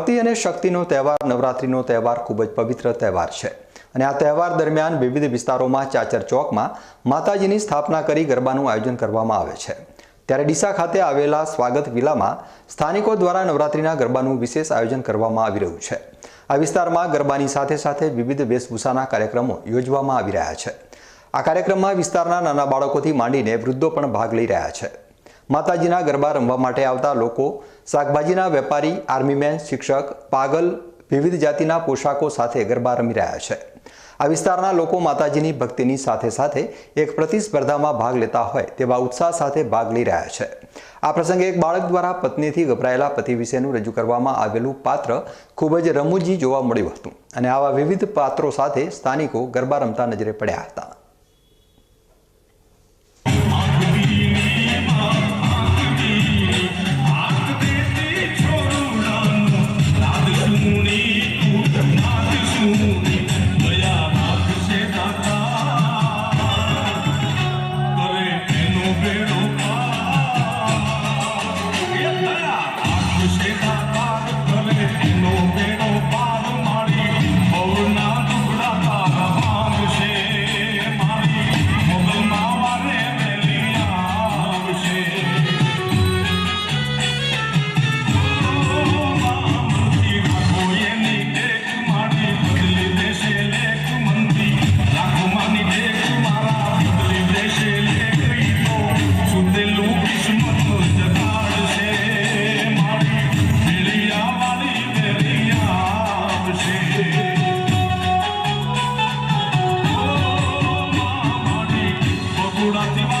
ભક્તિ અને શક્તિનો તહેવાર, નવરાત્રિનો તહેવાર ખૂબ જ પવિત્ર તહેવાર છે. અને આ તહેવાર દરમિયાન વિવિધ વિસ્તારોમાં ચાચર ચોકમાં માતાજીની સ્થાપના કરી ગરબાનું આયોજન કરવામાં આવે છે. ત્યારે ડીસા ખાતે આવેલા સ્વાગત વિલામાં સ્થાનિકો દ્વારા નવરાત્રિના ગરબાનું વિશેષ આયોજન કરવામાં આવી રહ્યું છે. આ વિસ્તારમાં ગરબાની સાથે સાથે વિવિધ વેશભૂષાના કાર્યક્રમો યોજવામાં આવી રહ્યા છે. આ કાર્યક્રમમાં વિસ્તારના નાના બાળકોથી માંડીને વૃદ્ધો પણ ભાગ લઈ રહ્યા છે. માતાજીના ગરબા રમવા માટે આવતા લોકો, શાકભાજીના વેપારી, આર્મીમેન, શિક્ષક, પાગલ, વિવિધ જાતિના પોશાકો સાથે ગરબા રમી રહ્યા છે. આ વિસ્તારના લોકો માતાજીની ભક્તિની સાથે સાથે એક પ્રતિસ્પર્ધામાં ભાગ લેતા હોય તેવા ઉત્સાહ સાથે ભાગ લઈ રહ્યા છે. આ પ્રસંગે એક બાળક દ્વારા પત્નીથી ગભરાયેલા પતિ વિશેનું રજૂ કરવામાં આવેલું પાત્ર ખૂબ જ રમૂજી જોવા મળ્યું હતું અને આવા વિવિધ પાત્રો સાથે સ્થાનિકો ગરબા રમતા નજરે પડ્યા હતા. Matteo.